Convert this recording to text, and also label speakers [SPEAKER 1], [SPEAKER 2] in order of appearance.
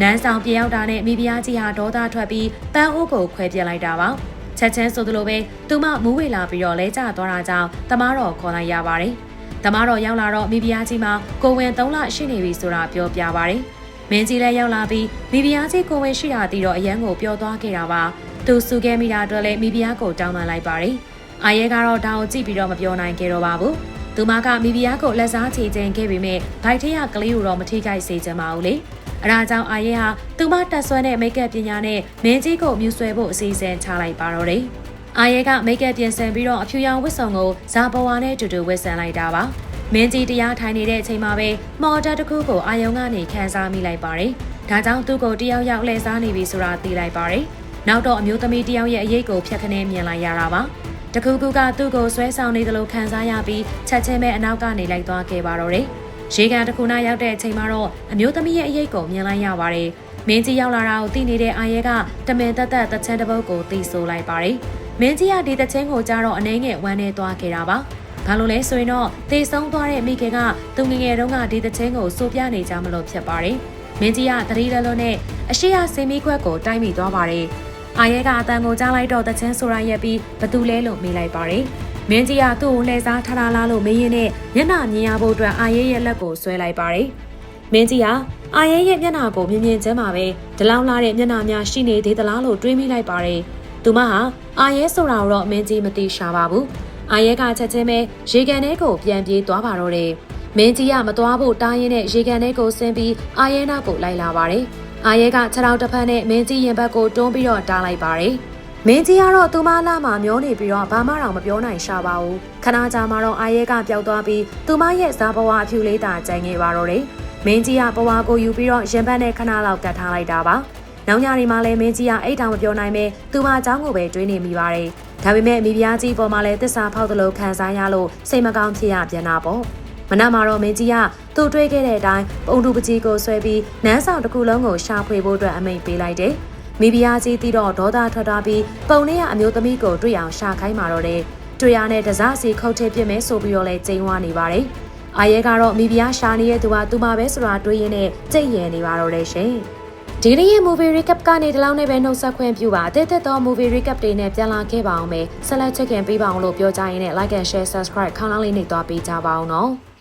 [SPEAKER 1] နန်းဆောင်ပြေရောက်တာနဲ့မိဖုရားကြီးဟာဒေါသထွက်ပြီးပန်းအိုးကိုခွဲပြစ်လိုက်တာပါချက်ချင်းဆိုသလိုပဲသူမမူးဝေလာပြီးတော့လဲကျသွားတာကြောင့်တမားတော်ခေါ်လိုက်ရပါတယ်တမားတော်ရောက်လာတော့မိဖုရားကြီးမှာကိုဝင်3လရှိနေပြီဆိုတာပြောပြပါတယ်မင်းကြီးလည်းရောက်လာပြီးမိဖုရားကြီးကိုဝင်ရှိတာတီတော့အရန်ကိုပြောသွားခဲ့တာပါသူစုခဲ့မိတာအတွက်လည်းမိဖုရားကိုတောင်းပန်လိုက်ပါတယ်အာရဲကတော့ဒါကိုကြည့်ပြီးတော့မပြောနိုင်ခဲ့တော့ပါဘူးသူမကမိဖုရားကိုလက်စားချေခြင်းခဲ့ပေမဲ့ဗိုက်ထရကလေးကိုတော့မထိခိုက်စေချင်ပါဘူးလေ အဲဒါကြောင့်အာရဲဟာသူမတက်ဆွဲတဲ့မိတ်ကပ်ပညာနဲ့မင်းကြီးကိုမြူဆွဲဖို့အစီအစဉ်ချလိုက်ပါတော့တယ်အာရဲကမိတ်ကပ်ပြင်ဆင်ပြီးတော့အဖြူရောင်ဝတ်စုံကိုဇာဘဝါနဲ့အတူတူဝတ်ဆင်လိုက်တာပါမင်းကြီးတရားထိုင်နေတဲ့အချိန်မှာပဲမော်တာတစ်ခုကိုအာယုံကနေခန်းစားမိလိုက်ပါတယ်ဒါကြောင့်သူ့ကိုတယောက်ယောက်လှည့်စားနေပြီဆိုတာသိလိုက်ပါတယ်နောက်တော့အမျိုးသမီးတယောက်ရဲ့အရေးကိုဖြတ်ခနဲမြင်လိုက်ရတာပါတခုခုကသူ့ကိုဆွဲဆောင်နေသလိုခံစားရပြီးချက်ချင်းပဲအနောက်ကနေလိုက်သွားခဲ့ပါတော့တယ်။ ရေကန်တစ်ခုနာရောက်တဲ့အချိန်မှာတော့အမျိုးသမီးရဲ့အရေးကိုမြင်လိုက်ရပါတယ်။မင်းကြီးရောက်လာတာကိုသိနေတဲ့အာရဲကတမင်တက်တက်တချမ်းတစ်ပုတ်ကိုတီးဆိုလိုက်ပါတယ်။မင်းကြီးကဒီတချမ်းကိုကြားတော့အနေငယ်ဝမ်းနေသွားခဲ့တာပါ။ဘာလို့လဲဆိုရင်တော့တေဆုံးသွားတဲ့မိခင်ကသူငယ်ငယ်တုန်းကဒီတချင်းကိုစိုးပြနေကြမလို့ဖြစ်ပါတယ်။မင်းကြီးကသတိလလုံးနဲ့အရှိရစင်မီခွက်ကိုတိုက်မိသွားပါတယ်။အာရဲကအတန်ကိုကြားလိုက်တော့တချင်းဆိုရရက်ပြီးဘသူလဲလို့မေးလိုက်ပါတယ်။ မင်းကြီးကသူ့ကိုလှည့်စားထားတာလားလို့မေးရင်းနဲ့မျက်နှာမြင်ရဖို့အတွက်အာရဲရဲ့လက်ကိုဆွဲလိုက်ပါတယ်။မင်းကြီးကအာရဲရဲ့မျက်နှာကိုမြင်မြင်ချင်းမှာပဲဒလောင်းလာတဲ့မျက်နှာများရှိနေသေးသလားလို့တွေးမိလိုက်ပါတယ်။သူမဟာအာရဲဆိုတာကိုတော့မင်းကြီးမသိရှာပါဘူး။အာရဲကချက်ချင်းပဲရေကန်ထဲကိုပြန်ပြေးသွားပါတော့တယ်။မင်းကြီးကမသွားဖို့တားရင်းနဲ့ရေကန်ထဲကိုဆင်းပြီးအာရဲနောက်ကိုလိုက်လာပါတယ်။အာရဲကခြေထောက်တစ်ဖက်နဲ့မင်းကြီးရင်ဘက်ကိုတွန်းပြီးတော့တားလိုက်ပါတယ်။ မင်းကြီးကတော့သူမလာမှမျောနေပြီးတော့ဘာမှတော့မပြောနိုင်ရှာပါဘူး။ခဏကြာမှတော့အာရဲကပျောက်သွားပြီးသူမရဲ့ဇာဘဝအဖြူလေးသာကြံခဲ့ပါတော့တယ်။မင်းကြီးကဘဝကိုယူပြီးတော့ရင်ဘက်နဲ့ခဏလောက်ကတ်ထားလိုက်တာပါ။နောက်ညနေမှလည်းမင်းကြီးကအိတ်တောင်မပြောနိုင်ပဲသူမအเจ้าကိုပဲတွေးနေမိပါတယ်။ဒါပေမဲ့မိဖုရားကြီးပေါ်မှာလည်းတစ္ဆာဖောက်သလိုခံစားရလို့စိတ်မကောင်းဖြစ်ရပြန်တာပေါ့။မနက်မှာတော့မင်းကြီးကသူ့တွေးခဲ့တဲ့အတိုင်းပုံတူပကြီးကိုဆွဲပြီးနန်းဆောင်တစ်ခုလုံးကိုရှာဖွေဖို့အတွက်အမိန့်ပေးလိုက်တယ်။ မိဖုရားကြီးတီတော့ဒေါသထွက်သွားပြီးပုံနဲ့ကအမျိုးသမီးကိုတွေ့အောင်ရှာခိုင်းมาတော့တယ်။တွေ့ရတဲ့တစားစီခုတ်ထည့်ပြစ်မယ်ဆိုပြီးတော့လဲကျိန်းဝါနေပါတယ်။အာရဲကတော့မိဖုရားရှာနေတဲ့သူကသူမပဲဆိုတာတွေးရင်းနဲ့ကြိတ်ရယ်နေပါတော့တယ်ရှင်။ဒီနေ့ရဲ့ movie recap ကနေဒီလောက်နဲ့ပဲနှုတ်ဆက်ခွင့်ပြုပါအသစ်သက်သော movie recap တွေနဲ့ပြန်လာခဲ့ပါအောင်မယ်ဆက်လက်ချက်ခင်ပေးပါအောင်လို့ပြောကြရင်းနဲ့ like and share subscribe ခေါင်းလောင်းလေးနှိပ်သွားပေးကြပါအောင်နော်